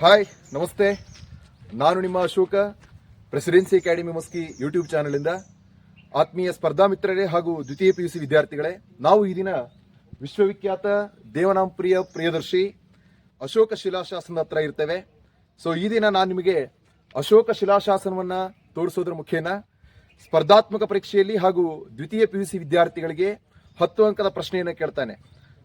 Hi, ನಮಸ್ತೆ. ನಾನು ನಿಮ್ಮ Ashoka, presidency academy Maski YouTube ಚಾನಲಿಂದ. ಆತ್ಮೀಯ ಸ್ಪರ್ಧಾ ಮಿತ್ರರೇ ಹಾಗೂ ದ್ವಿತೀಯ ಪಿ ಯು ಸಿ ವಿದ್ಯಾರ್ಥಿಗಳೇ, ನಾವು ಈ ದಿನ ವಿಶ್ವವಿಖ್ಯಾತ ದೇವನಾಂಪ್ರಿಯ ಪ್ರಿಯದರ್ಶಿ ಅಶೋಕ ಶಿಲಾಶಾಸನದ ಹತ್ರ ಇರ್ತೇವೆ. ಸೊ ಈ ದಿನ ನಾನು ನಿಮಗೆ ಅಶೋಕ ಶಿಲಾಶಾಸನವನ್ನ ತೋರಿಸೋದ್ರ ಮುಖೇನ, ಸ್ಪರ್ಧಾತ್ಮಕ ಪರೀಕ್ಷೆಯಲ್ಲಿ ಹಾಗೂ ದ್ವಿತೀಯ ಪಿ ಯು ಸಿ ವಿದ್ಯಾರ್ಥಿಗಳಿಗೆ ಹತ್ತು ಅಂಕದ ಪ್ರಶ್ನೆಯನ್ನು ಕೇಳ್ತಾನೆ.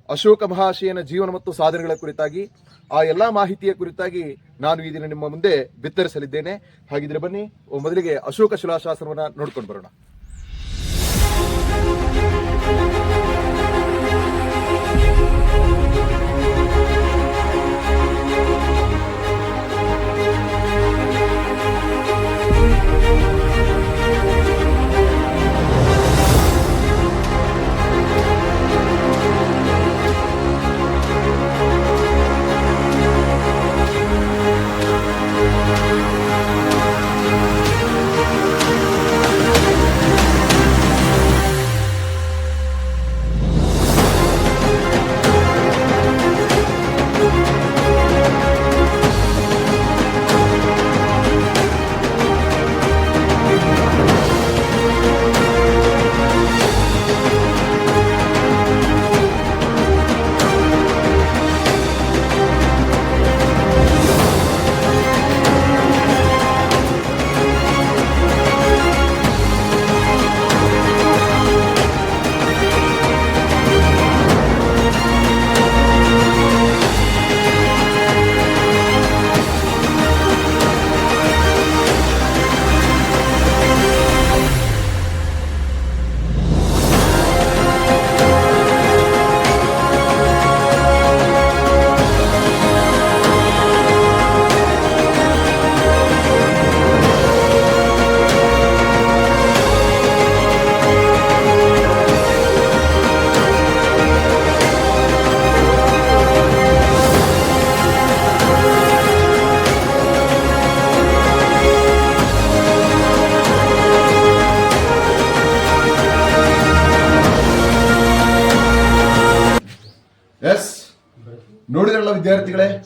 ಅಶೋಕ ಮಹಾಶಯನ ಜೀವನ ಮತ್ತು ಸಾಧನೆಗಳ ಕುರಿತಾಗಿ, ಆ ಎಲ್ಲಾ ಮಾಹಿತಿಯ ಕುರಿತಾಗಿ ನಾನು ಈ ದಿನ ನಿಮ್ಮ ಮುಂದೆ ಬಿತ್ತರಿಸಲಿದ್ದೇನೆ. ಹಾಗಿದ್ರೆ ಬನ್ನಿ, ಮೊದಲಿಗೆ ಅಶೋಕ ಶಿಲಾಶಾಸನವನ್ನ ನೋಡ್ಕೊಂಡು ಬರೋಣ.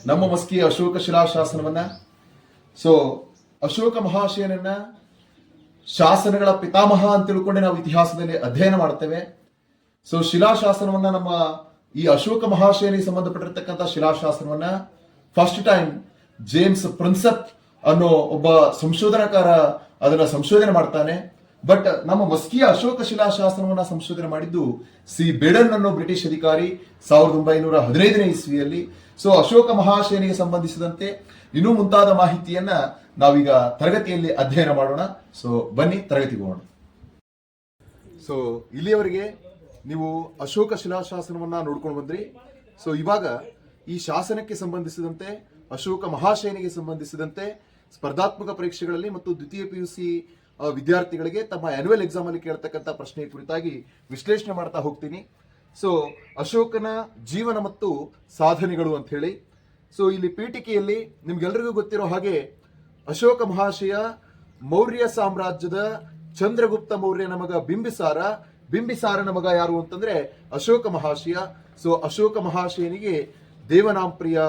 ನಮ್ಮ ಮಸ್ಕಿ ಅಶೋಕ ಶಿಲಾಶಾಸನವನ್ನ. ಸೊ ಅಶೋಕ ಮಹಾಶಯನನ್ನ ಶಾಸನಗಳ ಪಿತಾಮಹ ಅಂತ ತಿಳ್ಕೊಂಡೆ ನಾವು ಇತಿಹಾಸದಲ್ಲಿ ಅಧ್ಯಯನ ಮಾಡ್ತೇವೆ. ಸೊ ಶಿಲಾಶಾಸನವನ್ನ ನಮ್ಮ ಈ ಅಶೋಕ ಮಹಾಶಯನಿಗೆ ಸಂಬಂಧಪಟ್ಟಿರ್ತಕ್ಕಂಥ ಶಿಲಾಶಾಸನವನ್ನ ಫಸ್ಟ್ ಟೈಮ್ ಜೇಮ್ಸ್ ಪ್ರಿನ್ಸೆಪ್ ಅನ್ನೋ ಒಬ್ಬ ಸಂಶೋಧನಾಕಾರ ಅದನ್ನ ಸಂಶೋಧನೆ ಮಾಡ್ತಾನೆ. ಬಟ್ ನಮ್ಮ ಮಸ್ಕಿಯ ಅಶೋಕ ಶಿಲಾಶಾಸನವನ್ನ ಸಂಶೋಧನೆ ಮಾಡಿದ್ದು ಸಿ. ಬೇಡನ್ ಅನ್ನೋ ಬ್ರಿಟಿಷ್ ಅಧಿಕಾರಿ ಸಾವಿರದ ಒಂಬೈನೂರ ಹದಿನೈದನೇ ಇಸ್ವಿಯಲ್ಲಿ. ಸೊ ಅಶೋಕ ಮಹಾಶಯನಿಗೆ ಸಂಬಂಧಿಸಿದಂತೆ ಇನ್ನೂ ಮುಂತಾದ ಮಾಹಿತಿಯನ್ನ ನಾವೀಗ ತರಗತಿಯಲ್ಲಿ ಅಧ್ಯಯನ ಮಾಡೋಣ. ಸೊ ಬನ್ನಿ, ತರಗತಿಗೆ ಹೋಗೋಣ. ಸೊ ಇಲ್ಲಿಯವರೆಗೆ ನೀವು ಅಶೋಕ ಶಿಲಾಶಾಸನವನ್ನ ನೋಡ್ಕೊಂಡು ಬಂದ್ರಿ. ಸೊ ಇವಾಗ ಈ ಶಾಸನಕ್ಕೆ ಸಂಬಂಧಿಸಿದಂತೆ, ಅಶೋಕ ಮಹಾಶಯನಿಗೆ ಸಂಬಂಧಿಸಿದಂತೆ ಸ್ಪರ್ಧಾತ್ಮಕ ಪರೀಕ್ಷೆಗಳಲ್ಲಿ ಮತ್ತು ದ್ವಿತೀಯ ಪಿ ಯು ಸಿ ವಿದ್ಯಾರ್ಥಿಗಳಿಗೆ ತಮ್ಮ ಆನ್ಯುವಲ್ ಎಕ್ಸಾಮ್ ಅಲ್ಲಿ ಕೇಳ್ತಕ್ಕಂಥ ಪ್ರಶ್ನೆ ಕುರಿತಾಗಿ ವಿಶ್ಲೇಷಣೆ ಮಾಡ್ತಾ ಹೋಗ್ತೀನಿ. ಸೊ ಅಶೋಕನ ಜೀವನ ಮತ್ತು ಸಾಧನೆಗಳು ಅಂತ ಹೇಳಿ. ಸೊ ಇಲ್ಲಿ ಪೀಠಿಕೆಯಲ್ಲಿ ನಿಮ್ಗೆಲ್ರಿಗೂ ಗೊತ್ತಿರೋ ಹಾಗೆ ಅಶೋಕ ಮಹಾಶಯ ಮೌರ್ಯ ಸಾಮ್ರಾಜ್ಯದ ಚಂದ್ರಗುಪ್ತ ಮೌರ್ಯನ ಮಗ ಬಿಂಬಿಸಾರ. ಬಿಂಬಿಸಾರನ ಮಗ ಯಾರು ಅಂತಂದ್ರೆ ಅಶೋಕ ಮಹಾಶಯ. ಸೊ ಅಶೋಕ ಮಹಾಶಯನಿಗೆ ದೇವನಾಂಪ್ರಿಯ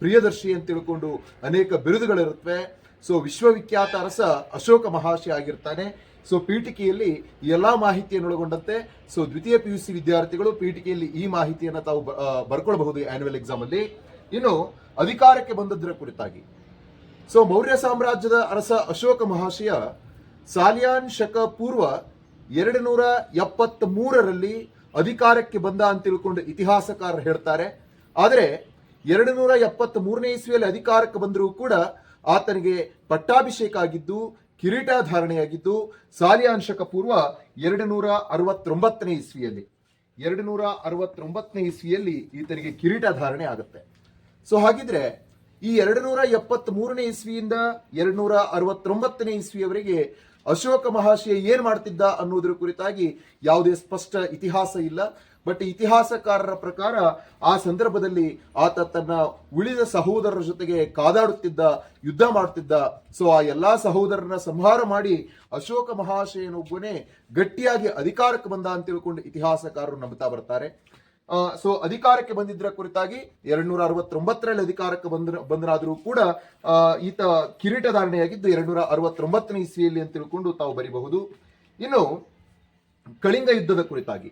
ಪ್ರಿಯದರ್ಶಿ ಅಂತ ತಿಳ್ಕೊಂಡು ಅನೇಕ ಬಿರುದುಗಳಿರುತ್ತವೆ. ಸೊ ವಿಶ್ವವಿಖ್ಯಾತ ಅರಸ ಅಶೋಕ ಮಹಾಶಯ ಆಗಿರ್ತಾನೆ. ಸೊ ಪೀಠಿಕೆಯಲ್ಲಿ ಎಲ್ಲ ಮಾಹಿತಿಯನ್ನು ಒಳಗೊಂಡಂತೆ ಸೊ ದ್ವಿತೀಯ ಪಿ ಯು ಸಿ ವಿದ್ಯಾರ್ಥಿಗಳು ಪೀಠಿಕೆಯಲ್ಲಿ ಈ ಮಾಹಿತಿಯನ್ನು ತಾವು ಬರ್ಕೊಳ್ಬಹುದು ಆನ್ಯುವಲ್ ಎಕ್ಸಾಮ್ ಅಲ್ಲಿ. ಇನ್ನು, ಅಧಿಕಾರಕ್ಕೆ ಬಂದದ್ದರ ಕುರಿತಾಗಿ. ಸೊ ಮೌರ್ಯ ಸಾಮ್ರಾಜ್ಯದ ಅರಸ ಅಶೋಕ ಮಹಾಶಯ ಸಾಲಿಯಾನ್ ಶಕ ಪೂರ್ವ ಎರಡು ನೂರ ಎಪ್ಪತ್ತ್ ಮೂರರಲ್ಲಿ ಅಧಿಕಾರಕ್ಕೆ ಬಂದ ಅಂತ ತಿಳ್ಕೊಂಡು ಇತಿಹಾಸಕಾರರು ಹೇಳ್ತಾರೆ. ಆದರೆ ಎರಡು ನೂರ ಎಪ್ಪತ್ತ್ ಮೂರನೇ ಇಸ್ವಿಯಲ್ಲಿ ಅಧಿಕಾರಕ್ಕೆ ಬಂದರೂ ಕೂಡ ಆತನಿಗೆ ಪಟ್ಟಾಭಿಷೇಕ ಆಗಿದ್ದು ಕಿರೀಟಧಾರಣೆಯಾಗಿದ್ದು ಸಾಲಿಯಾಂಶಕ ಪೂರ್ವ ಎರಡು ನೂರ ಅರವತ್ತೊಂಬತ್ತನೇ ಇಸ್ವಿಯಲ್ಲಿ. ಎರಡು ನೂರ ಅರವತ್ತೊಂಬತ್ತನೇ ಇಸ್ವಿಯಲ್ಲಿ ಈತನಿಗೆ ಕಿರೀಟಧಾರಣೆ ಆಗುತ್ತೆ. ಸೊ ಹಾಗಿದ್ರೆ ಈ ಎರಡು ನೂರ ಎಪ್ಪತ್ತ್ ಮೂರನೇ ಇಸ್ವಿಯಿಂದ ಎರಡು ನೂರ ಅರವತ್ತೊಂಬತ್ತನೇ ಇಸ್ವಿಯವರೆಗೆ ಅಶೋಕ ಮಹಾಶಯ ಏನು ಮಾಡ್ತಿದ್ದ ಅನ್ನೋದ್ರ ಕುರಿತಾಗಿ ಯಾವುದೇ ಸ್ಪಷ್ಟ ಇತಿಹಾಸ ಇಲ್ಲ. ಬಟ್ ಇತಿಹಾಸಕಾರರ ಪ್ರಕಾರ ಆ ಸಂದರ್ಭದಲ್ಲಿ ಆತ ತನ್ನ ಉಳಿದ ಸಹೋದರರ ಜೊತೆಗೆ ಕಾದಾಡುತ್ತಿದ್ದ, ಯುದ್ಧ ಮಾಡ್ತಿದ್ದ ಸೊ ಆ ಎಲ್ಲಾ ಸಹೋದರನ ಸಂಹಾರ ಮಾಡಿ ಅಶೋಕ ಮಹಾಶಯನೊಬ್ಬನೇ ಗಟ್ಟಿಯಾಗಿ ಅಧಿಕಾರಕ್ಕೆ ಬಂದ ಅಂತ ತಿಳ್ಕೊಂಡು ಇತಿಹಾಸಕಾರರು ನಂಬುತ್ತಾ ಬರ್ತಾರೆ. ಸೊ ಅಧಿಕಾರಕ್ಕೆ ಬಂದಿದ್ದರ ಕುರಿತಾಗಿ ಎರಡ್ ನೂರ ಅರವತ್ತೊಂಬತ್ತರಲ್ಲಿ ಅಧಿಕಾರಕ್ಕೆ ಬಂದ ಬಂದನಾದರೂ ಕೂಡ ಈತ ಕಿರೀಟಧಾರಣೆಯಾಗಿದ್ದು ಎರಡ್ ನೂರ ಅರವತ್ತೊಂಬತ್ತನೇ ಇಸ್ವಿಯಲ್ಲಿ ಅಂತ ತಿಳ್ಕೊಂಡು ತಾವು ಬರಿಬಹುದು. ಇನ್ನು ಕಳಿಂಗ ಯುದ್ಧದ ಕುರಿತಾಗಿ.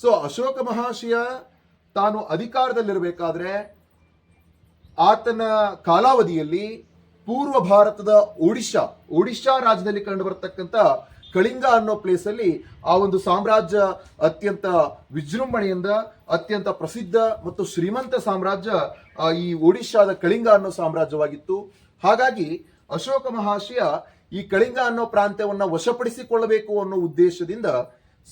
ಸೊ ಅಶೋಕ ಮಹಾಶಯ ತಾನು ಅಧಿಕಾರದಲ್ಲಿರಬೇಕಾದ್ರೆ ಆತನ ಕಾಲಾವಧಿಯಲ್ಲಿ ಪೂರ್ವ ಭಾರತದ ಒಡಿಶಾ ಒಡಿಶಾ ರಾಜ್ಯದಲ್ಲಿ ಕಂಡು ಬರತಕ್ಕಂಥ ಕಳಿಂಗ ಅನ್ನೋ ಪ್ಲೇಸಲ್ಲಿ ಆ ಒಂದು ಸಾಮ್ರಾಜ್ಯ ಅತ್ಯಂತ ವಿಜೃಂಭಣೆಯಿಂದ ಅತ್ಯಂತ ಪ್ರಸಿದ್ಧ ಮತ್ತು ಶ್ರೀಮಂತ ಸಾಮ್ರಾಜ್ಯ ಈ ಒಡಿಶಾದ ಕಳಿಂಗ ಅನ್ನೋ ಸಾಮ್ರಾಜ್ಯವಾಗಿತ್ತು. ಹಾಗಾಗಿ ಅಶೋಕ ಮಹಾಶಯ ಈ ಕಳಿಂಗ ಅನ್ನೋ ಪ್ರಾಂತ್ಯವನ್ನ ವಶಪಡಿಸಿಕೊಳ್ಳಬೇಕು ಅನ್ನೋ ಉದ್ದೇಶದಿಂದ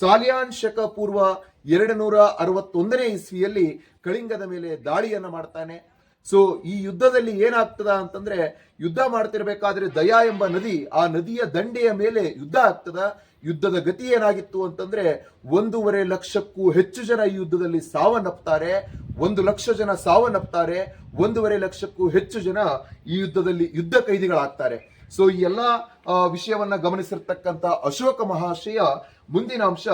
ಸಾಲಿಯಾನ್ ಶಕ ಪೂರ್ವ ಎರಡು ನೂರ ಅರವತ್ತೊಂದನೇ ಇಸ್ವಿಯಲ್ಲಿ ಕಳಿಂಗದ ಮೇಲೆ ದಾಳಿಯನ್ನ ಮಾಡ್ತಾನೆ. ಸೊ ಈ ಯುದ್ಧದಲ್ಲಿ ಏನಾಗ್ತದ ಅಂತಂದ್ರೆ ಯುದ್ಧ ಮಾಡ್ತಿರ್ಬೇಕಾದ್ರೆ ದಯಾ ಎಂಬ ನದಿ, ಆ ನದಿಯ ದಂಡೆಯ ಮೇಲೆ ಯುದ್ಧ ಆಗ್ತದ. ಯುದ್ಧದ ಗತಿ ಏನಾಗಿತ್ತು ಅಂತಂದ್ರೆ ಒಂದೂವರೆ ಲಕ್ಷಕ್ಕೂ ಹೆಚ್ಚು ಜನ ಈ ಯುದ್ಧದಲ್ಲಿ ಸಾವನ್ನಪ್ತಾರೆ. ಒಂದು ಲಕ್ಷ ಜನ ಸಾವನ್ನಪ್ತಾರೆ. ಒಂದೂವರೆ ಲಕ್ಷಕ್ಕೂ ಹೆಚ್ಚು ಜನ ಈ ಯುದ್ಧದಲ್ಲಿ ಯುದ್ಧ ಕೈದಿಗಳಾಗ್ತಾರೆ. ಸೊ ಈ ಎಲ್ಲ ವಿಷಯವನ್ನ ಗಮನಿಸಿರ್ತಕ್ಕಂಥ ಅಶೋಕ ಮಹಾಶಯ ಮುಂದಿನ ಅಂಶ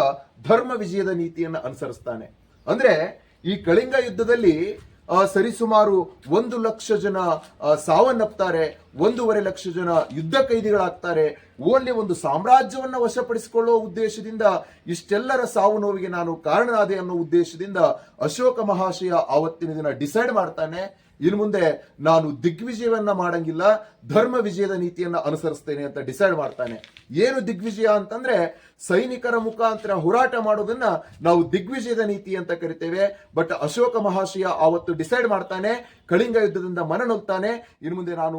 ಧರ್ಮ ವಿಜಯದ ನೀತಿಯನ್ನ ಅನುಸರಿಸ್ತಾನೆ. ಅಂದ್ರೆ, ಈ ಕಳಿಂಗ ಯುದ್ಧದಲ್ಲಿ ಸರಿಸುಮಾರು ಒಂದು ಲಕ್ಷ ಜನ ಸಾವನ್ನಪ್ತಾರೆ, ಒಂದೂವರೆ ಲಕ್ಷ ಜನ ಯುದ್ಧ ಕೈದಿಗಳಾಗ್ತಾರೆ. ಓನ್ಲಿ ಒಂದು ಸಾಮ್ರಾಜ್ಯವನ್ನ ವಶಪಡಿಸಿಕೊಳ್ಳುವ ಉದ್ದೇಶದಿಂದ ಇಷ್ಟೆಲ್ಲರ ಸಾವು ನೋವಿಗೆ ನಾನು ಕಾರಣನಾದೆ ಅನ್ನೋ ಉದ್ದೇಶದಿಂದ ಅಶೋಕ ಮಹಾಶಯ ಆವತ್ತಿನ ದಿನ ಡಿಸೈಡ್ ಮಾಡ್ತಾನೆ. ಇನ್ನು ಮುಂದೆ ನಾನು ದಿಗ್ವಿಜಯವನ್ನ ಮಾಡಂಗಿಲ್ಲ, ಧರ್ಮ ವಿಜಯದ ನೀತಿಯನ್ನ ಅನುಸರಿಸ್ತೇನೆ ಅಂತ ಡಿಸೈಡ್ ಮಾಡ್ತಾನೆ. ಏನು ದಿಗ್ವಿಜಯ ಅಂತಂದ್ರೆ ಸೈನಿಕರ ಮುಖಾಂತರ ಹೋರಾಟ ಮಾಡೋದನ್ನ ನಾವು ದಿಗ್ವಿಜಯದ ನೀತಿ ಅಂತ ಕರಿತೇವೆ ಬಟ್ ಅಶೋಕ ಮಹಾಶಯ ಆವತ್ತು ಡಿಸೈಡ್ ಮಾಡ್ತಾನೆ, ಕಳಿಂಗ ಯುದ್ಧದಿಂದ ಮನನೊಗ್ತಾನೆ ಇನ್ನು ಮುಂದೆ ನಾನು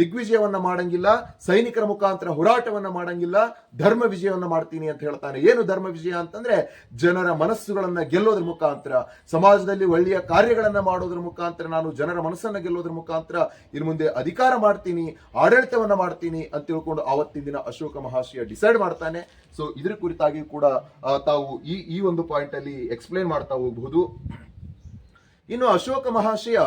ದಿಗ್ವಿಜಯವನ್ನ ಮಾಡಂಗಿಲ್ಲ, ಸೈನಿಕರ ಮುಖಾಂತರ ಹೋರಾಟವನ್ನ ಮಾಡಂಗಿಲ್ಲ, ಧರ್ಮ ವಿಜಯವನ್ನ ಮಾಡ್ತೀನಿ ಅಂತ ಹೇಳ್ತಾನೆ. ಏನು ಧರ್ಮ ವಿಜಯ ಅಂತಂದ್ರೆ ಜನರ ಮನಸ್ಸುಗಳನ್ನ ಗೆಲ್ಲೋದ್ರ ಮುಖಾಂತರ, ಸಮಾಜದಲ್ಲಿ ಒಳ್ಳೆಯ ಕಾರ್ಯಗಳನ್ನ ಮಾಡೋದ್ರ ಮುಖಾಂತರ ನಾನು ಜನರ ಮನಸ್ಸನ್ನು ಗೆಲ್ಲೋದ್ರ ಮುಖಾಂತರ ಇನ್ನು ಮುಂದೆ ಅಧಿಕಾರ ಮಾಡ್ತೀನಿ, ಆಡಳಿತವನ್ನ ಮಾಡ್ತೀನಿ ಅಂತ ತಿಳ್ಕೊಂಡು ಆವತ್ತಿನ ದಿನ ಅಶೋಕ ಮಹಾಶಯ ಡಿಸೈಡ್ ಮಾಡ್ತಾನೆ. ಸೊ ಇದ್ರ ಕುರಿತಾಗಿ ಕೂಡ ತಾವು ಈ ಈ ಒಂದು ಪಾಯಿಂಟ್ ಅಲ್ಲಿ ಎಕ್ಸ್ಪ್ಲೇನ್ ಮಾಡ್ತಾ ಹೋಗಬಹುದು. ಇನ್ನು ಅಶೋಕ ಮಹಾಶಯ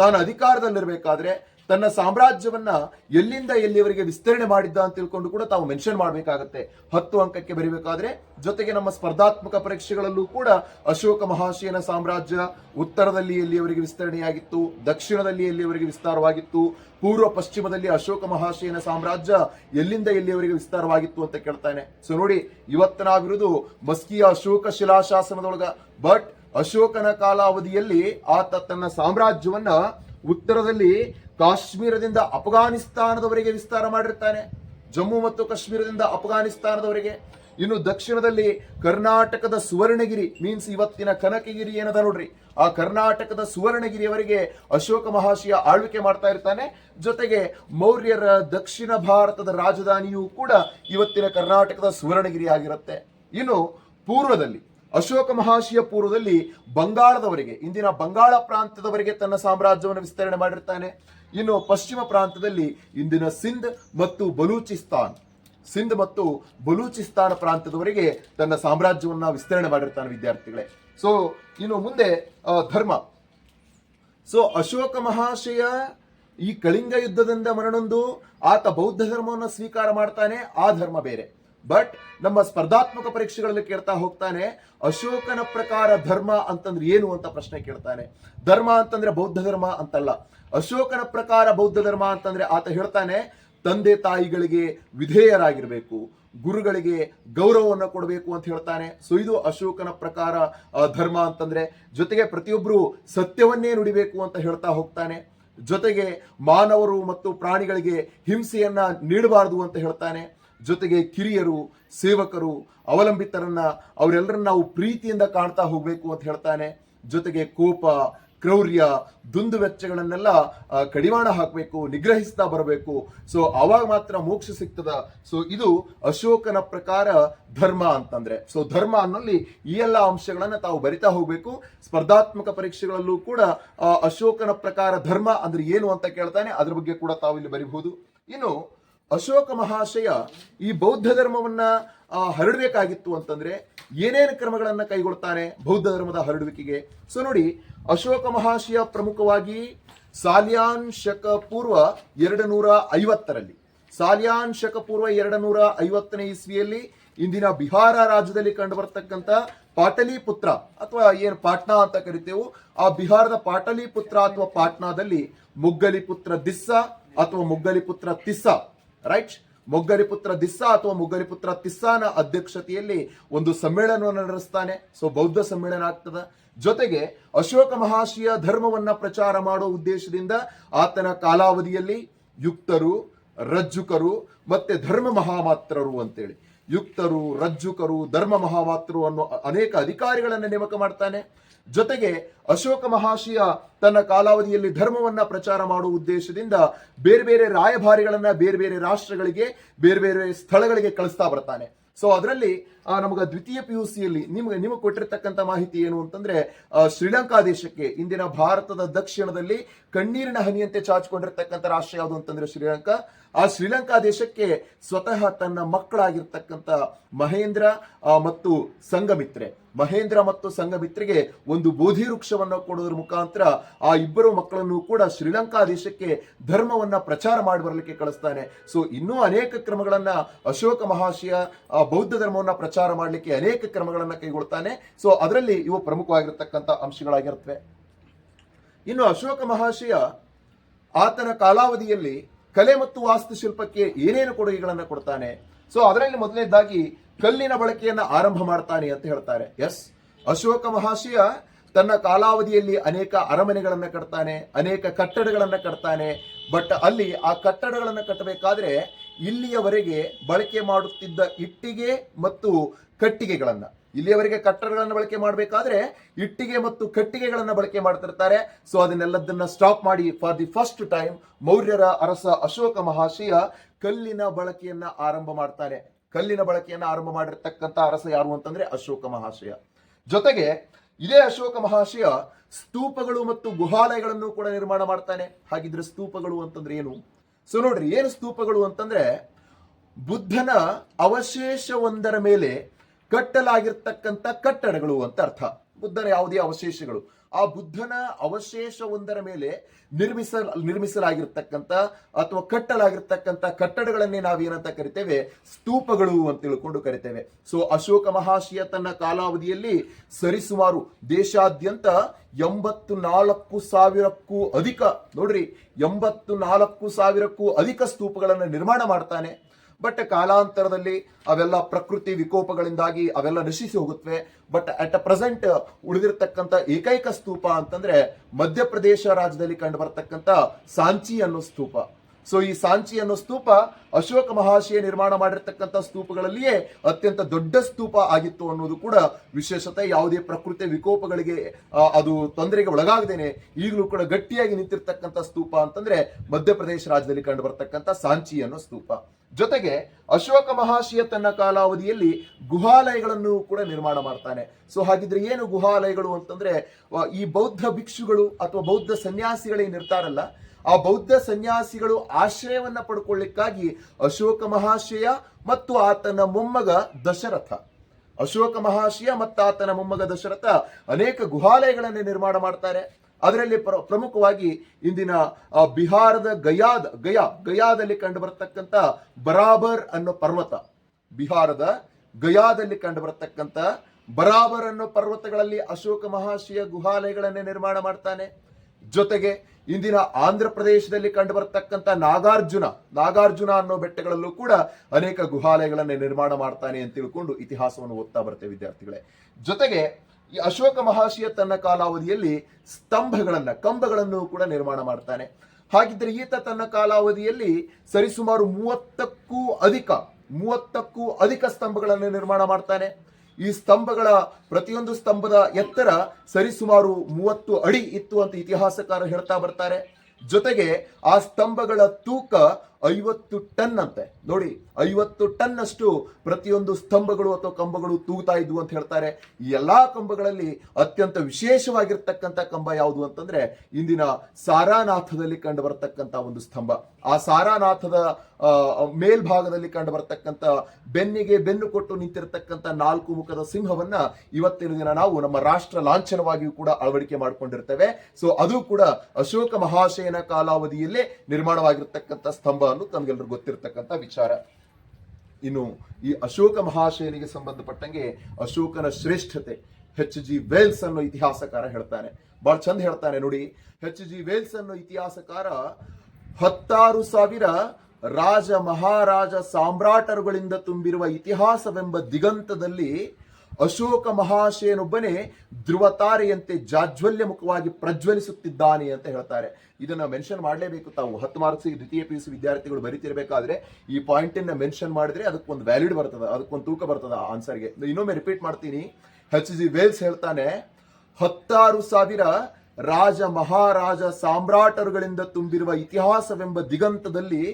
ತಾನು ಅಧಿಕಾರದಲ್ಲಿರಬೇಕಾದ್ರೆ ತನ್ನ ಸಾಮ್ರಾಜ್ಯವನ್ನ ಎಲ್ಲಿಂದ ಎಲ್ಲಿವರೆಗೆ ವಿಸ್ತರಣೆ ಮಾಡಿದ್ದ ಅಂತ ತಿಳ್ಕೊಂಡು ಕೂಡ ತಾವು ಮೆನ್ಷನ್ ಮಾಡಬೇಕಾಗತ್ತೆ. ಹತ್ತು ಅಂಕಕ್ಕೆ ಬರಿಬೇಕಾದ್ರೆ ಜೊತೆಗೆ ನಮ್ಮ ಸ್ಪರ್ಧಾತ್ಮಕ ಪರೀಕ್ಷೆಗಳಲ್ಲೂ ಕೂಡ ಅಶೋಕ ಮಹಾಶಯನ ಸಾಮ್ರಾಜ್ಯ ಉತ್ತರದಲ್ಲಿ ಎಲ್ಲಿಯವರೆಗೆ ವಿಸ್ತರಣೆಯಾಗಿತ್ತು, ದಕ್ಷಿಣದಲ್ಲಿ ಎಲ್ಲಿಯವರೆಗೆ ವಿಸ್ತಾರವಾಗಿತ್ತು, ಪೂರ್ವ ಪಶ್ಚಿಮದಲ್ಲಿ ಅಶೋಕ ಮಹಾಶಯನ ಸಾಮ್ರಾಜ್ಯ ಎಲ್ಲಿಂದ ಎಲ್ಲಿಯವರೆಗೆ ವಿಸ್ತಾರವಾಗಿತ್ತು ಅಂತ ಕೇಳ್ತಾನೆ. ಸೊ ನೋಡಿ, ಇವತ್ತು ನಾವಿರುವುದು ಮಸ್ಕಿಯ ಅಶೋಕ ಶಿಲಾಶಾಸನದೊಳಗ. ಬಟ್ ಅಶೋಕನ ಕಾಲಾವಧಿಯಲ್ಲಿ ಆತ ತನ್ನ ಸಾಮ್ರಾಜ್ಯವನ್ನ ಉತ್ತರದಲ್ಲಿ ಕಾಶ್ಮೀರದಿಂದ ಅಫ್ಘಾನಿಸ್ತಾನದವರೆಗೆ ವಿಸ್ತಾರ ಮಾಡಿರ್ತಾನೆ. ಜಮ್ಮು ಮತ್ತು ಕಾಶ್ಮೀರದಿಂದ ಅಫ್ಘಾನಿಸ್ತಾನದವರೆಗೆ. ಇನ್ನು ದಕ್ಷಿಣದಲ್ಲಿ ಕರ್ನಾಟಕದ ಸುವರ್ಣಗಿರಿ ಮೀನ್ಸ್ ಇವತ್ತಿನ ಕನಕಗಿರಿ ಏನದ ನೋಡ್ರಿ. ಆ ಕರ್ನಾಟಕದ ಸುವರ್ಣಗಿರಿಯವರೆಗೆ ಅಶೋಕ ಮಹಾಶಯ ಆಳ್ವಿಕೆ ಮಾಡ್ತಾ ಇರ್ತಾನೆ. ಜೊತೆಗೆ ಮೌರ್ಯರ ದಕ್ಷಿಣ ಭಾರತದ ರಾಜಧಾನಿಯೂ ಕೂಡ ಇವತ್ತಿನ ಕರ್ನಾಟಕದ ಸುವರ್ಣಗಿರಿ ಆಗಿರುತ್ತೆ. ಇನ್ನು ಪೂರ್ವದಲ್ಲಿ ಅಶೋಕ ಮಹಾಶಿಯ ಪೂರ್ವದಲ್ಲಿ ಬಂಗಾಳದವರೆಗೆ, ಇಂದಿನ ಬಂಗಾಳ ಪ್ರಾಂತ್ಯದವರೆಗೆ ತನ್ನ ಸಾಮ್ರಾಜ್ಯವನ್ನು ವಿಸ್ತರಣೆ ಮಾಡಿರ್ತಾನೆ. ಇನ್ನು ಪಶ್ಚಿಮ ಪ್ರಾಂತ್ಯದಲ್ಲಿ ಇಂದಿನ ಸಿಂಧ್ ಮತ್ತು ಬಲೂಚಿಸ್ತಾನ್. ಸಿಂಧ್ ಮತ್ತು ಬಲೂಚಿಸ್ತಾನ ಪ್ರಾಂತ್ಯದವರೆಗೆ ತನ್ನ ಸಾಮ್ರಾಜ್ಯವನ್ನು ವಿಸ್ತರಣೆ ಮಾಡಿರ್ತಾನೆ ವಿದ್ಯಾರ್ಥಿಗಳೇ. ಸೊ ಇನ್ನು ಮುಂದೆ ಧರ್ಮ. ಸೊ ಅಶೋಕ ಮಹಾಶಯ ಈ ಕಳಿಂಗ ಯುದ್ಧದಿಂದ ಮರಣೊಂದು ಆತ ಬೌದ್ಧ ಧರ್ಮವನ್ನು ಸ್ವೀಕಾರ ಮಾಡ್ತಾನೆ, ಆ ಧರ್ಮ ಬೇರೆ. ಬಟ್ ನಮ್ಮ ಸ್ಪರ್ಧಾತ್ಮಕ ಪರೀಕ್ಷೆಗಳಲ್ಲಿ ಕೇಳ್ತಾ ಹೋಗ್ತಾನೆ, ಅಶೋಕನ ಪ್ರಕಾರ ಧರ್ಮ ಅಂತಂದ್ರೆ ಏನು ಅಂತ ಪ್ರಶ್ನೆ ಕೇಳ್ತಾನೆ. ಧರ್ಮ ಅಂತಂದ್ರೆ ಬೌದ್ಧ ಧರ್ಮ ಅಂತಲ್ಲ. ಅಶೋಕನ ಪ್ರಕಾರ ಬೌದ್ಧ ಧರ್ಮ ಅಂತಂದ್ರೆ ಆತ ಹೇಳ್ತಾನೆ, ತಂದೆ ತಾಯಿಗಳಿಗೆ ವಿಧೇಯರಾಗಿರಬೇಕು, ಗುರುಗಳಿಗೆ ಗೌರವವನ್ನು ಕೊಡಬೇಕು ಅಂತ ಹೇಳ್ತಾನೆ. ಸೊ ಇದು ಅಶೋಕನ ಪ್ರಕಾರ ಧರ್ಮ ಅಂತಂದ್ರೆ ಜೊತೆಗೆ ಪ್ರತಿಯೊಬ್ಬರು ಸತ್ಯವನ್ನೇ ನುಡಿಬೇಕು ಅಂತ ಹೇಳ್ತಾ ಹೋಗ್ತಾನೆ. ಜೊತೆಗೆ ಮಾನವರು ಮತ್ತು ಪ್ರಾಣಿಗಳಿಗೆ ಹಿಂಸೆಯನ್ನ ನೀಡಬಾರದು ಅಂತ ಹೇಳ್ತಾನೆ. ಜೊತೆಗೆ ಕಿರಿಯರು, ಸೇವಕರು, ಅವಲಂಬಿತರನ್ನ ಅವರೆಲ್ಲರನ್ನ ನಾವು ಪ್ರೀತಿಯಿಂದ ಕಾಣ್ತಾ ಹೋಗಬೇಕು ಅಂತ ಹೇಳ್ತಾನೆ. ಜೊತೆಗೆ ಕೋಪ, ಕ್ರೌರ್ಯ, ದುಂದು ವೆಚ್ಚಗಳನ್ನೆಲ್ಲ ಕಡಿವಾಣ ಹಾಕಬೇಕು, ನಿಗ್ರಹಿಸ್ತಾ ಬರಬೇಕು. ಸೊ ಅವಾಗ ಮಾತ್ರ ಮೋಕ್ಷ ಸಿಗ್ತದ. ಸೊ ಇದು ಅಶೋಕನ ಪ್ರಕಾರ ಧರ್ಮ ಅಂತಂದ್ರೆ. ಸೊ ಧರ್ಮ ಅನ್ನೋಲ್ಲಿ ಈ ಎಲ್ಲ ಅಂಶಗಳನ್ನ ತಾವು ಬರಿತಾ ಹೋಗಬೇಕು. ಸ್ಪರ್ಧಾತ್ಮಕ ಪರೀಕ್ಷೆಗಳಲ್ಲೂ ಕೂಡ ಅಶೋಕನ ಪ್ರಕಾರ ಧರ್ಮ ಅಂದ್ರೆ ಏನು ಅಂತ ಕೇಳ್ತಾನೆ. ಅದ್ರ ಬಗ್ಗೆ ಕೂಡ ತಾವು ಇಲ್ಲಿ ಬರಿಬಹುದು. ಇನ್ನು ಅಶೋಕ ಮಹಾಶಯ ಈ ಬೌದ್ಧ ಧರ್ಮವನ್ನ ಹರಡಬೇಕಾಗಿತ್ತು ಅಂತಂದ್ರೆ ಏನೇನು ಕ್ರಮಗಳನ್ನು ಕೈಗೊಳ್ತಾನೆ ಬೌದ್ಧ ಧರ್ಮದ ಹರಡುವಿಕೆಗೆ? ಸೊ ನೋಡಿ, ಅಶೋಕ ಮಹಾಶಯ ಪ್ರಮುಖವಾಗಿ ಸಾಲಿಯಾನ್ ಶಕ ಪೂರ್ವ ಎರಡು ನೂರ ಐವತ್ತರಲ್ಲಿ, ಸಾಲಿಯಾನ್ ಶಕ ಪೂರ್ವ ಎರಡು ನೂರ ಐವತ್ತನೇ ಇಸ್ವಿಯಲ್ಲಿ ಇಂದಿನ ಬಿಹಾರ ರಾಜ್ಯದಲ್ಲಿ ಕಂಡು ಬರ್ತಕ್ಕಂಥ ಪಾಟಲಿಪುತ್ರ, ಅಥವಾ ಏನು ಪಾಟ್ನಾ ಅಂತ ಕರಿತೇವು, ಆ ಬಿಹಾರದ ಪಾಟಲಿಪುತ್ರ ಅಥವಾ ಪಾಟ್ನಾದಲ್ಲಿ ಮುಗ್ಗಲಿಪುತ್ರ ದಿಸ್ಸ ಅಥವಾ ಮುಗ್ಗಲಿಪುತ್ರ ತಿಸ್ಸ. ರೈಟ್ ಮೊಗ್ಗಲಿಪುತ್ರ ದಿಸ್ಸ ಅಥವಾ ಮೊಗ್ಗರಿಪುತ್ರ ತಿಸ್ಸಾನ ಅಧ್ಯಕ್ಷತೆಯಲ್ಲಿ ಒಂದು ಸಮ್ಮೇಳನವನ್ನು ನಡೆಸ್ತಾನೆ. ಸೊ ಬೌದ್ಧ ಸಮ್ಮೇಳನ ಆಗ್ತದ. ಜೊತೆಗೆ ಅಶೋಕ ಮಹಾಶಿಯ ಧರ್ಮವನ್ನ ಪ್ರಚಾರ ಮಾಡೋ ಉದ್ದೇಶದಿಂದ ಆತನ ಕಾಲಾವಧಿಯಲ್ಲಿ ಯುಕ್ತರು, ರಜ್ಜುಕರು ಮತ್ತೆ ಧರ್ಮ ಮಹಾಮಾತ್ರರು ಅಂತೇಳಿ. ಯುಕ್ತರು, ರಜ್ಜುಕರು, ಧರ್ಮ ಮಹಾಮಾತ್ರರು ಅನ್ನೋ ಅನೇಕ ಅಧಿಕಾರಿಗಳನ್ನು ನೇಮಕ ಮಾಡ್ತಾನೆ. ಜೊತೆಗೆ ಅಶೋಕ ಮಹಾಶಿಯ ತನ್ನ ಕಾಲಾವಧಿಯಲ್ಲಿ ಧರ್ಮವನ್ನ ಪ್ರಚಾರ ಮಾಡುವ ಉದ್ದೇಶದಿಂದ ಬೇರೆ ಬೇರೆ ರಾಯಭಾರಿಗಳನ್ನ ಬೇರೆ ಬೇರೆ ರಾಷ್ಟ್ರಗಳಿಗೆ, ಬೇರೆ ಬೇರೆ ಸ್ಥಳಗಳಿಗೆ ಕಳಿಸ್ತಾ ಬರ್ತಾನೆ. ಸೊ ಅದರಲ್ಲಿ ನಮಗೆ ದ್ವಿತೀಯ ಪಿ ಯು ಸಿಯಲ್ಲಿ ನಿಮಗೆ ನಿಮಗೆ ಕೊಟ್ಟಿರ್ತಕ್ಕಂಥ ಮಾಹಿತಿ ಏನು ಅಂತಂದ್ರೆ ಶ್ರೀಲಂಕಾ ದೇಶಕ್ಕೆ ಇಂದಿನ ಭಾರತದ ದಕ್ಷಿಣದಲ್ಲಿ ಕಣ್ಣೀರಿನ ಹನಿಯಂತೆ ಚಾಚಿಕೊಂಡಿರ್ತಕ್ಕಂಥ ರಾಷ್ಟ್ರ ಯಾವುದು ಅಂತಂದ್ರೆ ಶ್ರೀಲಂಕಾ. ಆ ಶ್ರೀಲಂಕಾ ದೇಶಕ್ಕೆ ಸ್ವತಃ ತನ್ನ ಮಕ್ಕಳಾಗಿರ್ತಕ್ಕಂಥ ಮಹೇಂದ್ರ ಮತ್ತು ಸಂಗಮಿತ್ರೆ ಮಹೇಂದ್ರ ಮತ್ತು ಸಂಘಮಿತ್ರಿಗೆ ಒಂದು ಬೋಧಿ ವೃಕ್ಷವನ್ನು ಕೊಡೋದ್ರ ಮುಖಾಂತರ ಆ ಇಬ್ಬರು ಮಕ್ಕಳನ್ನು ಕೂಡ ಶ್ರೀಲಂಕಾ ದೇಶಕ್ಕೆ ಧರ್ಮವನ್ನ ಪ್ರಚಾರ ಮಾಡಿ ಬರಲಿಕ್ಕೆ ಕಳಿಸ್ತಾನೆ. ಸೊ ಇನ್ನೂ ಅನೇಕ ಕ್ರಮಗಳನ್ನ ಅಶೋಕ ಮಹಾಶಯ ಬೌದ್ಧ ಧರ್ಮವನ್ನ ಪ್ರಚಾರ ಮಾಡಲಿಕ್ಕೆ ಅನೇಕ ಕ್ರಮಗಳನ್ನ ಕೈಗೊಳ್ತಾನೆ. ಸೊ ಅದರಲ್ಲಿ ಇವು ಪ್ರಮುಖವಾಗಿರತಕ್ಕಂಥ ಅಂಶಗಳಾಗಿರುತ್ತವೆ. ಇನ್ನು ಅಶೋಕ ಮಹಾಶಯ ಆತನ ಕಾಲಾವಧಿಯಲ್ಲಿ ಕಲೆ ಮತ್ತು ವಾಸ್ತುಶಿಲ್ಪಕ್ಕೆ ಏನೇನು ಕೊಡುಗೆಗಳನ್ನು ಕೊಡ್ತಾನೆ? ಸೊ ಅದರಲ್ಲಿ ಮೊದಲನೇದಾಗಿ ಕಲ್ಲಿನ ಬಳಕೆಯನ್ನು ಆರಂಭ ಮಾಡ್ತಾನೆ ಅಂತ ಹೇಳ್ತಾರೆ. ಎಸ್ ಅಶೋಕ ಮಹಾಶಯ ತನ್ನ ಕಾಲಾವಧಿಯಲ್ಲಿ ಅನೇಕ ಅರಮನೆಗಳನ್ನು ಕಟ್ತಾನೆ, ಅನೇಕ ಕಟ್ಟಡಗಳನ್ನು ಕಟ್ತಾನೆ. ಬಟ್ ಅಲ್ಲಿ ಆ ಕಟ್ಟಡಗಳನ್ನು ಕಟ್ಟಬೇಕಾದ್ರೆ ಇಲ್ಲಿಯವರೆಗೆ ಬಳಕೆ ಮಾಡುತ್ತಿದ್ದ ಇಟ್ಟಿಗೆ ಮತ್ತು ಕಟ್ಟಿಗೆಗಳನ್ನ. ಇಲ್ಲಿಯವರೆಗೆ ಕಟ್ಟಡಗಳನ್ನು ಬಳಕೆ ಮಾಡಬೇಕಾದ್ರೆ ಇಟ್ಟಿಗೆ ಮತ್ತು ಕಟ್ಟಿಗೆಗಳನ್ನು ಬಳಕೆ ಮಾಡ್ತಿರ್ತಾರೆ. ಸೊ ಅದನ್ನೆಲ್ಲದನ್ನ ಸ್ಟಾಪ್ ಮಾಡಿ ಫಾರ್ ದಿ ಫಸ್ಟ್ ಟೈಮ್ ಮೌರ್ಯರ ಅರಸ ಅಶೋಕ ಮಹಾಶಯ ಕಲ್ಲಿನ ಬಳಕೆಯನ್ನ ಆರಂಭ ಮಾಡ್ತಾನೆ. ಕಲ್ಲಿನ ಬಳಕೆಯನ್ನ ಆರಂಭ ಮಾಡಿರ್ತಕ್ಕಂಥ ಅರಸ ಯಾರು ಅಂತಂದ್ರೆ ಅಶೋಕ ಮಹಾಶಯ. ಜೊತೆಗೆ ಇದೇ ಅಶೋಕ ಮಹಾಶಯ ಸ್ತೂಪಗಳು ಮತ್ತು ಗುಹಾಲಯಗಳನ್ನು ಕೂಡ ನಿರ್ಮಾಣ ಮಾಡ್ತಾನೆ. ಹಾಗಿದ್ರೆ ಸ್ತೂಪಗಳು ಅಂತಂದ್ರೆ ಏನು? ಸೊ ನೋಡ್ರಿ, ಏನು ಸ್ತೂಪಗಳು ಅಂತಂದ್ರೆ ಬುದ್ಧನ ಅವಶೇಷವೊಂದರ ಮೇಲೆ ಕಟ್ಟಲಾಗಿರ್ತಕ್ಕಂಥ ಕಟ್ಟಡಗಳು ಅಂತ ಅರ್ಥ. ಬುದ್ಧನ ಯಾವುದೇ ಅವಶೇಷಗಳು. ಆ ಬುದ್ಧನ ಅವಶೇಷವೊಂದರ ಮೇಲೆ ನಿರ್ಮಿಸ ನಿರ್ಮಿಸಲಾಗಿರ್ತಕ್ಕಂಥ ಅಥವಾ ಕಟ್ಟಲಾಗಿರ್ತಕ್ಕಂಥ ಕಟ್ಟಡಗಳನ್ನೇ ನಾವೇನಂತ ಕರಿತೇವೆ? ಸ್ತೂಪಗಳು ಅಂತ ತಿಳ್ಕೊಂಡು ಕರಿತೇವೆ. ಸೊ ಅಶೋಕ ಮಹಾಶಯ ತನ್ನ ಕಾಲಾವಧಿಯಲ್ಲಿ ಸರಿಸುಮಾರು ದೇಶಾದ್ಯಂತ ಎಂಬತ್ತು ನಾಲ್ಕು ಸಾವಿರಕ್ಕೂ ಅಧಿಕ, ನೋಡ್ರಿ ಎಂಬತ್ತು ನಾಲ್ಕು ಸಾವಿರಕ್ಕೂ ಅಧಿಕ ಸ್ತೂಪಗಳನ್ನು ನಿರ್ಮಾಣ ಮಾಡ್ತಾನೆ. ಬಟ್ ಕಾಲಾಂತರದಲ್ಲಿ ಅವೆಲ್ಲ ಪ್ರಕೃತಿ ವಿಕೋಪಗಳಿಂದಾಗಿ ಅವೆಲ್ಲ ನಶಿಸಿ ಹೋಗುತ್ತವೆ. ಬಟ್ ಅಟ್ ಅ ಪ್ರೆಸೆಂಟ್ ಉಳಿದಿರತಕ್ಕಂಥ ಏಕೈಕ ಸ್ತೂಪ ಅಂತಂದ್ರೆ ಮಧ್ಯಪ್ರದೇಶ ರಾಜ್ಯದಲ್ಲಿ ಕಂಡು ಬರ್ತಕ್ಕಂಥ ಸಾಂಚಿ ಅನ್ನೋ ಸ್ತೂಪ. ಸೊ ಈ ಸಾಂಚಿ ಅನ್ನೋ ಸ್ತೂಪ ಅಶೋಕ ಮಹಾಶಯ ನಿರ್ಮಾಣ ಮಾಡಿರ್ತಕ್ಕಂಥ ಸ್ತೂಪಗಳಲ್ಲಿಯೇ ಅತ್ಯಂತ ದೊಡ್ಡ ಸ್ತೂಪ ಆಗಿತ್ತು ಅನ್ನೋದು ಕೂಡ ವಿಶೇಷತೆ. ಯಾವುದೇ ಪ್ರಕೃತಿ ವಿಕೋಪಗಳಿಗೆ ಅದು ತೊಂದರೆಗೆ ಒಳಗಾಗದೇನೆ ಈಗಲೂ ಕೂಡ ಗಟ್ಟಿಯಾಗಿ ನಿಂತಿರ್ತಕ್ಕಂಥ ಸ್ತೂಪ ಅಂತಂದ್ರೆ ಮಧ್ಯಪ್ರದೇಶ ರಾಜ್ಯದಲ್ಲಿ ಕಂಡು ಬರ್ತಕ್ಕಂಥ ಸಾಂಚಿ ಅನ್ನೋ ಸ್ತೂಪ. ಜೊತೆಗೆ ಅಶೋಕ ಮಹಾಶಯ ತನ್ನ ಕಾಲಾವಧಿಯಲ್ಲಿ ಗುಹಾಲಯಗಳನ್ನು ಕೂಡ ನಿರ್ಮಾಣ ಮಾಡ್ತಾನೆ. ಸೊ ಹಾಗಿದ್ರೆ ಏನು ಗುಹಾಲಯಗಳು ಅಂತಂದ್ರೆ ಈ ಬೌದ್ಧ ಭಿಕ್ಷುಗಳು ಅಥವಾ ಬೌದ್ಧ ಸನ್ಯಾಸಿಗಳೇನಿರ್ತಾರಲ್ಲ ಆ ಬೌದ್ಧ ಸನ್ಯಾಸಿಗಳು ಆಶ್ರಯವನ್ನ ಪಡ್ಕೊಳ್ಳಿಕ್ಕಾಗಿ ಅಶೋಕ ಮಹಾಶಯ ಮತ್ತು ಆತನ ಮೊಮ್ಮಗ ದಶರಥ. ಅಶೋಕ ಮಹಾಶಯ ಮತ್ತು ಆತನ ಮೊಮ್ಮಗ ದಶರಥ ಅನೇಕ ಗುಹಾಲಯಗಳನ್ನು ನಿರ್ಮಾಣ ಮಾಡ್ತಾರೆ. ಅದರಲ್ಲಿ ಪ್ರ- ಪ್ರಮುಖವಾಗಿ ಇಂದಿನ ಬಿಹಾರದ ಗಯಾದ, ಗಯಾ, ಗಯಾದಲ್ಲಿ ಕಂಡು ಬರಾಬರ್ ಅನ್ನೋ ಪರ್ವತ. ಬಿಹಾರದ ಗಯಾದಲ್ಲಿ ಕಂಡು ಬರತಕ್ಕಂತ ಬರಾಬರ್ ಅನ್ನೋ ಪರ್ವತಗಳಲ್ಲಿ ಅಶೋಕ ಮಹಾಶಯ ಗುಹಾಲಯಗಳನ್ನೇ ನಿರ್ಮಾಣ ಮಾಡ್ತಾನೆ. ಜೊತೆಗೆ ಇಂದಿನ ಆಂಧ್ರ ಪ್ರದೇಶದಲ್ಲಿ ಕಂಡು ಬರತಕ್ಕಂತ ನಾಗಾರ್ಜುನ ನಾಗಾರ್ಜುನ ಅನ್ನೋ ಬೆಟ್ಟಗಳಲ್ಲೂ ಕೂಡ ಅನೇಕ ಗುಹಾಲಯಗಳನ್ನು ನಿರ್ಮಾಣ ಮಾಡ್ತಾನೆ ಅಂತ ತಿಳ್ಕೊಂಡು ಇತಿಹಾಸವನ್ನು ಓದ್ತಾ ಬರ್ತೇವೆ ವಿದ್ಯಾರ್ಥಿಗಳೇ. ಜೊತೆಗೆ ಈ ಅಶೋಕ ಮಹಾಶಯ ತನ್ನ ಕಾಲಾವಧಿಯಲ್ಲಿ ಸ್ತಂಭಗಳನ್ನ, ಕಂಬಗಳನ್ನು ಕೂಡ ನಿರ್ಮಾಣ ಮಾಡ್ತಾನೆ. ಹಾಗಿದ್ರೆ ಈತ ತನ್ನ ಕಾಲಾವಧಿಯಲ್ಲಿ ಸರಿಸುಮಾರು ಮೂವತ್ತಕ್ಕೂ ಅಧಿಕ ಮೂವತ್ತಕ್ಕೂ ಅಧಿಕ ಸ್ತಂಭಗಳನ್ನು ನಿರ್ಮಾಣ ಮಾಡ್ತಾನೆ. ಈ ಸ್ತಂಭಗಳ ಪ್ರತಿಯೊಂದು ಸ್ತಂಭದ ಎತ್ತರ ಸರಿಸುಮಾರು ಮೂವತ್ತು ಅಡಿ ಇತ್ತು ಅಂತ ಇತಿಹಾಸಕಾರ ಹೇಳ್ತಾ ಬರ್ತಾರೆ. ಜೊತೆಗೆ ಆ ಸ್ತಂಭಗಳ ತೂಕ ಐವತ್ತು ಟನ್ ಅಂತೆ. ನೋಡಿ, ಐವತ್ತು ಟನ್ ಅಷ್ಟು ಪ್ರತಿಯೊಂದು ಸ್ತಂಭಗಳು ಅಥವಾ ಕಂಬಗಳು ತೂಗುತ್ತಾ ಇದ್ವು ಅಂತ ಹೇಳ್ತಾರೆ. ಈ ಎಲ್ಲಾ ಕಂಬಗಳಲ್ಲಿ ಅತ್ಯಂತ ವಿಶೇಷವಾಗಿರ್ತಕ್ಕಂಥ ಕಂಬ ಯಾವುದು ಅಂತಂದ್ರೆ ಇಂದಿನ ಸಾರಾನಾಥದಲ್ಲಿ ಕಂಡು ಬರತಕ್ಕಂತ ಒಂದು ಸ್ತಂಭ. ಆ ಸಾರಾನಾಥದ ಮೇಲ್ಭಾಗದಲ್ಲಿ ಕಂಡು ಬರತಕ್ಕಂತ ಬೆನ್ನಿಗೆ ಬೆನ್ನು ಕೊಟ್ಟು ನಿಂತಿರತಕ್ಕಂಥ ನಾಲ್ಕು ಮುಖದ ಸಿಂಹವನ್ನ ಇವತ್ತಿನ ದಿನ ನಾವು ನಮ್ಮ ರಾಷ್ಟ್ರ ಲಾಂಛನವಾಗಿಯೂ ಕೂಡ ಅಳವಡಿಕೆ ಮಾಡಿಕೊಂಡಿರ್ತೇವೆ. ಸೊ ಅದು ಕೂಡ ಅಶೋಕ ಮಹಾಶಯನ ಕಾಲಾವಧಿಯಲ್ಲೇ ನಿರ್ಮಾಣವಾಗಿರ್ತಕ್ಕಂಥ ಸ್ತಂಭ ಅನ್ನೋದು ನಮಗೆಲ್ಲರೂ ಗೊತ್ತಿರತಕ್ಕಂಥ ವಿಚಾರ. ಇನ್ನು ಈ ಅಶೋಕ ಮಹಾಶಯನಿಗೆ ಸಂಬಂಧಪಟ್ಟಂಗೆ ಅಶೋಕನ ಶ್ರೇಷ್ಠತೆ ಹೆಚ್ ಜಿ ವೇಲ್ಸ್ ಅನ್ನೋ ಇತಿಹಾಸಕಾರ ಹೇಳ್ತಾನೆ. ಬಹಳ ಚಂದ ಹೇಳ್ತಾನೆ ನೋಡಿ. ಹೆಚ್ ಜಿ ವೇಲ್ಸ್ ಅನ್ನೋ ಇತಿಹಾಸಕಾರ ಹತ್ತಾರು ಸಾವಿರ ರಾಜ ಮಹಾರಾಜ ಸಾಮ್ರಾಟರುಗಳಿಂದ ತುಂಬಿರುವ ಇತಿಹಾಸವೆಂಬ ದಿಗಂತದಲ್ಲಿ ಅಶೋಕ ಮಹಾಶಯನೊಬ್ಬನೇ ಧ್ರುವತಾರೆಯಂತೆ ಜಾಜ್ವಲ್ಯ ಮುಖವಾಗಿ ಪ್ರಜ್ವಲಿಸುತ್ತಿದ್ದಾನೆ ಅಂತ ಹೇಳ್ತಾರೆ. ಇದನ್ನ ಮೆನ್ಷನ್ ಮಾಡಲೇಬೇಕು. ತಾವು ಹತ್ತು ಮಾರ್ಕ್ಸ್ ದ್ವಿತೀಯ ಪಿ ಯು ವಿದ್ಯಾರ್ಥಿಗಳು ಬರೀತಿರಬೇಕಾದ್ರೆ ಈ ಪಾಯಿಂಟ್ ಮೆನ್ಷನ್ ಮಾಡಿದ್ರೆ ಅದಕ್ಕೊಂದು ವ್ಯಾಲಿಡ್ ಬರ್ತದ ಅದಕ್ಕೊಂದು ತೂಕ ಬರ್ತದ ಆನ್ಸರ್ಗೆ ಇನ್ನೊಮ್ಮೆ ರಿಪೀಟ್ ಮಾಡ್ತೀನಿ. ಎಚ್ ಜಿ ವೇಲ್ಸ್ ಹೇಳ್ತಾನೆ, ಹತ್ತಾರು ಸಾವಿರ ರಾಜ ಮಹಾರಾಜ ಸಾಮ್ರಾಟರುಗಳಿಂದ ತುಂಬಿರುವ ಇತಿಹಾಸವೆಂಬ ದಿಗಂತದಲ್ಲಿ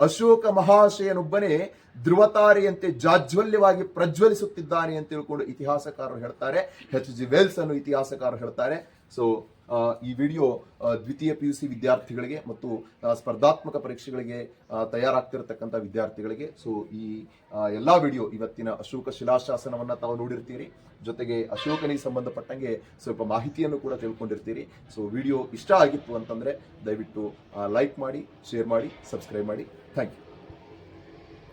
ಅಶೋಕ ಮಹಾಶಯನೊಬ್ಬನೇ ಧ್ರುವತಾರೆಯಂತೆ ಜಾಜ್ವಲ್ಯವಾಗಿ ಪ್ರಜ್ವಲಿಸುತ್ತಿದ್ದಾನೆ ಅಂತ ತಿಳ್ಕೊಂಡು ಇತಿಹಾಸಕಾರರು ಹೇಳ್ತಾರೆ. ಎಚ್ ಜಿ ವೆಲ್ಸ್ ಅನ್ನು ಇತಿಹಾಸಕಾರರು ಹೇಳ್ತಾರೆ. ಸೊ ಈ ವಿಡಿಯೋ ದ್ವಿತೀಯ ಪಿ ಯು ಸಿ ವಿದ್ಯಾರ್ಥಿಗಳಿಗೆ ಮತ್ತು ಸ್ಪರ್ಧಾತ್ಮಕ ಪರೀಕ್ಷೆಗಳಿಗೆ ತಯಾರಾಗ್ತಿರತಕ್ಕಂಥ ವಿದ್ಯಾರ್ಥಿಗಳಿಗೆ. ಸೊ ಈ ಎಲ್ಲಾ ವಿಡಿಯೋ ಇವತ್ತಿನ ಅಶೋಕ ಶಿಲಾಶಾಸನವನ್ನ ತಾವು ನೋಡಿರ್ತೀರಿ. ಜೊತೆಗೆ ಅಶೋಕನಿಗೆ ಸಂಬಂಧಪಟ್ಟಂಗೆ ಸ್ವಲ್ಪ ಮಾಹಿತಿಯನ್ನು ಕೂಡ ತಿಳ್ಕೊಂಡಿರ್ತೀರಿ. ಸೊ ವಿಡಿಯೋ ಇಷ್ಟ ಆಗಿತ್ತು ಅಂತಂದರೆ ದಯವಿಟ್ಟು ಲೈಕ್ ಮಾಡಿ ಶೇರ್ ಮಾಡಿ ಸಬ್ಸ್ಕ್ರೈಬ್ ಮಾಡಿ. Thank you